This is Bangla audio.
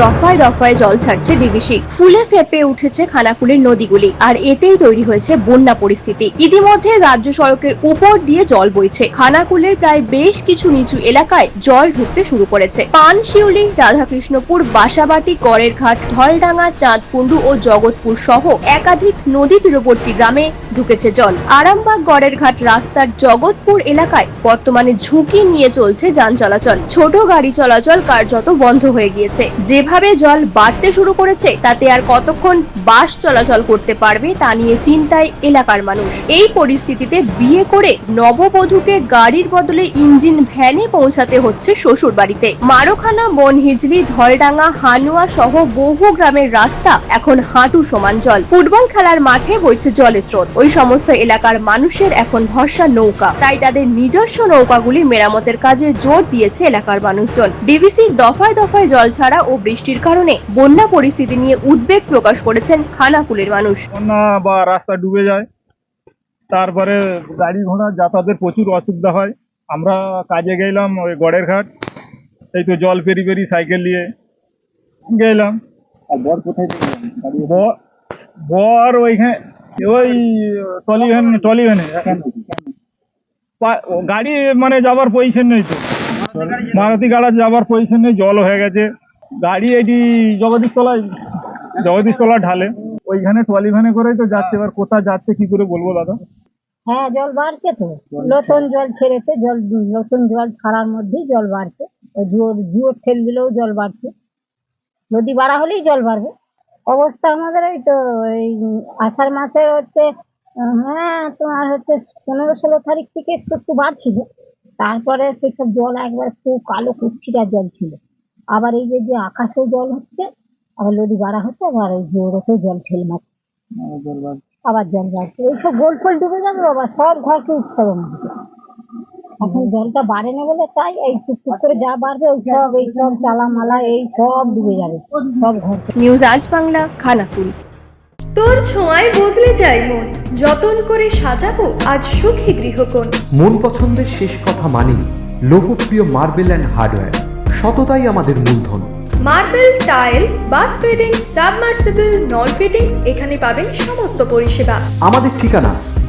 দফায় দফায় জল ছাড়ছে ডিভিসি ফুলে ফেপে উঠেছে খানাকুলের নদীগুলি, আর এতেই তৈরি হয়েছে বন্যা পরিস্থিতি। ইতিমধ্যে রাজ্য সড়কের উপর দিয়ে জল বইছে। খানাকুলের প্রায় বেশ কিছু নিচু এলাকায় জল ঢুকতে শুরু করেছে। পানশিউলি রাধাকৃষ্ণপুর, বাসাবাটি গড়ের ঘাট ঢলডাঙ্গা চাঁদকুন্ডু ও জগৎপুর সহ একাধিক নদী তীরবর্তী গ্রামে ঢুকেছে জল। আরামবাগ গড়ের ঘাট রাস্তার জগৎপুর এলাকায় বর্তমানে ঝুঁকি নিয়ে চলছে যান চলাচল। ছোট গাড়ি চলাচল কার্যত বন্ধ হয়ে গিয়েছে। যেভাবে জল বাড়তে শুরু করেছে, তাতে আর কতক্ষণ বাস চলাচল করতে পারবে তা নিয়ে চিন্তায় এলাকার মানুষ। এই পরিস্থিতিতে বিয়ে করে নববধূকে গাড়ির বদলে ইঞ্জিন ভ্যানে পৌঁছাতে হচ্ছে শ্বশুর বাড়িতে মারোখানা, বনহিজলি, ধলডাঙ্গা, হানুয়া সহ বহু গ্রামের রাস্তা এখন হাঁটু সমান জল। ফুটবল খেলার মাঠে বইছে জলের স্রোত। ওই সমস্ত এলাকার মানুষের এখন ভরসা নৌকা। তাই তাদের নিজস্ব নৌকাগুলি মেরামতের কাজে জোর দিয়েছে এলাকার মানুষজন। ডিভিসির দফায় দফায় জল ছাড়া ও বৃষ্টির কারণে বন্যা পরিস্থিতি নিয়ে উদ্বেগ প্রকাশ করেছেন খানাকুলের মানুষ। বন্যা বা রাস্তা ডুবে যায় তারপরে গাড়ি ঘোড়া যাতায়াতের প্রচুর অসুবিধা হয়। আমরা কাজে গেলাম ওই গড়ের ঘাট এই তো জল পেরি পেরি সাইকেল নিয়ে গেলাম। আর বর কোথায়? বর ওইখানে ওই টলি ভ্যান টলি ভ্যানে গাড়ি মানে যাবার পজিশন নেই তো। মারুতি গাড়া যাবার পজিশন নেই, জল হয়ে গেছে। গাড়ি এটি জগদীশতলায়, জগদীশতলা ঢালে। ওইখানে ট্রলি ভ্যানে করেই তো যাচ্ছে, এবার কোথায় যাচ্ছে, কি করে বলব দাদা? হ্যাঁ জল বাড়ছে তো। নতুন জল ছেড়েছে, জল, নতুন জল ছাড়ার মধ্যেই জল বাড়ছে। জুয়োর জুয়োর ঠেল দিলেও জল বাড়ছে। নদী বাড়া হলেই জল বাড়বে। অবস্থা আমাদের এই তো এই আষাঢ় মাসে হচ্ছে হ্যাঁ তোমার হচ্ছে পনেরো ষোলো তারিখ থেকে একটু একটু বাড়ছিল। তারপরে সেসব জল একবার খুব কালো কুচ্ছিটা জল ছিল। আবার এই যে যে আকাশেও জল হচ্ছে আবার নদী বাড়া হচ্ছে আবার এই জোরেতেও জল ঠেল মারছে জল আবার জল বাড়ছে। এইসব গোল ফোল ডুবে যাবে বাবা সব ঘরকে হবে না এখন জলটা বাড়ে না বলে তাই এই টুকটুক করে যা বাড়বে ওই সব এই সব চালা মালা এই সব ডুবে যাবে সব ঘর নিউজ আজ বাংলা খানাকুল। তোর ছোঁয়ায় বদলে যায় মন যতন করে সাজাবো আজ সুখী গৃহকোণ। মন পছন্দের শেষ কথা মানি লোকপ্রিয় মার্বেল অ্যান্ড হার্ডওয়্যার সততাই আমাদের মূলধন। Marble tiles bath fitting submersible নল ফিটিংস এখানে পাবেন সমস্ত পরিষেবা। আমাদের ঠিকানা